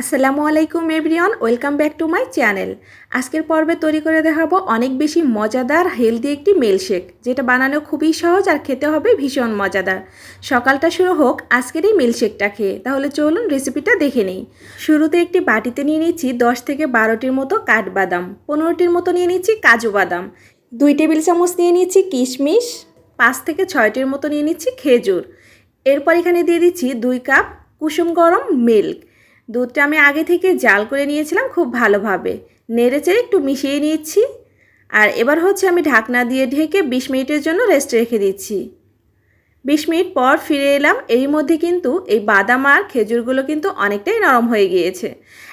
আসসালামু আলাইকুম everyone, welcome back to my channel. আজকের পর্বে তৈরি করে দেখাবো অনেক বেশি মজাদার, হেলদি একটি মিল্কশেক, যেটা বানানো খুবই সহজ আর খেতে হবে ভীষণ মজাদার। সকালটা শুরু হোক আজকের এই মিল্কশেকটা খেয়ে, তাহলে চলুন রেসিপিটা দেখে নিই। শুরুতে একটি বাটিতে নিয়ে নিচ্ছি দশ থেকে বারোটির মতো কাঠবাদাম, পনেরোটির মতো নিয়ে নিচ্ছি কাজু বাদাম, দুই টেবিল চামচ নিয়ে নিচ্ছি কিশমিশ, পাঁচ থেকে ছয়টির মতো নিয়ে নিচ্ছি খেজুর। এরপর এখানে দিয়ে দিচ্ছি দুই কাপ কুসুম গরম মিল্ক। দুধটা আমি আগে থেকে জাল করে নিয়েছিলাম খুব ভালোভাবে। নেড়ে চেড়ে একটু মিশিয়ে নিচ্ছি। আর এবার হচ্ছে আমি ঢাকনা দিয়ে ঢেকে বিশ মিনিটের জন্য রেস্ট রেখে দিচ্ছি। বিশ মিনিট পর ফিরে এলাম। এর মধ্যে কিন্তু এই বাদাম আর খেজুরগুলো কিন্তু অনেকটাই নরম হয়ে গিয়েছে।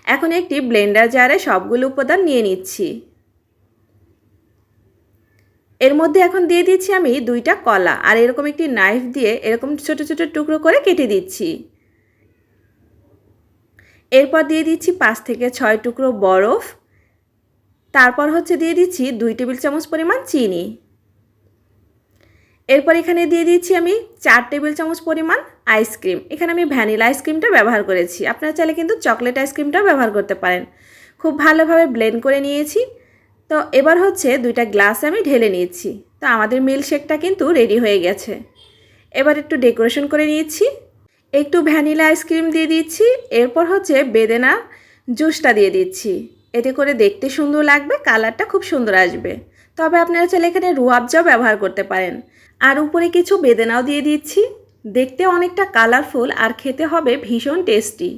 এখন একটি ব্লেন্ডার জারে সবগুলো উপাদান নিয়ে নিচ্ছি। এর মধ্যে এখন দিয়ে দিচ্ছি আমি দুইটা কলা। আর এরকম একটি নাইফ দিয়ে এরকম ছোট ছোট টুকরো করে কেটে দিচ্ছি। এরপর দিয়ে দিচ্ছি পাঁচ থেকে ছয় টুকরো বরফ। তারপর হচ্ছে দিয়ে দিচ্ছি দুই টেবিল চামচ পরিমাণ চিনি। এরপর এখানে দিয়ে দিচ্ছি আমি চার টেবিল চামচ পরিমাণ আইসক্রিম এখানে আমি ভ্যানিলা আইসক্রিমটা ব্যবহার করেছি। আপনারা চাইলে কিন্তু চকলেট আইসক্রিমটাও ব্যবহার করতে পারেন। খুব ভালোভাবে ব্লেন্ড করে নিয়েছি। তো এবার হচ্ছে দুইটা গ্লাস আমি ঢেলে নিয়েছি তো আমাদের মিল্কশেকটা কিন্তু রেডি হয়ে গেছে। এবার একটু ডেকোরেশন করে নিয়েছি একটু ভ্যানিলা আইসক্রিম দিয়ে দিচ্ছি, এরপর হচ্ছে বেদেনা জুসটা দিয়ে দিচ্ছি। এতে করে দেখতে সুন্দর লাগবে, কালারটা খুব সুন্দর আসবে। তবে আপনারা চাইলে এখানে রুয়াবজাও ব্যবহার করতে পারেন। আর উপরে কিছু বেদেনাও দিয়ে দিচ্ছি। দেখতে অনেকটা কালারফুল আর খেতে হবে ভীষণ টেস্টি।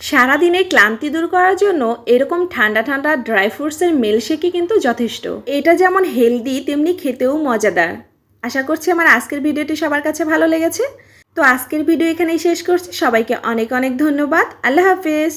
সারাদিনে ক্লান্তি দূর করার জন্য এরকম ঠান্ডা ঠান্ডা ড্রাই ফ্রুটসের মিল্কশেকই কিন্তু যথেষ্ট। এটা যেমন হেলদি, তেমনি খেতেও মজাদার। আশা করছি আমার আজকের ভিডিওটি সবার কাছে ভালো লেগেছে। তো আজকের ভিডিও এখানেই শেষ করছি। সবাইকে অনেক অনেক ধন্যবাদ। আল্লাহ হাফেজ।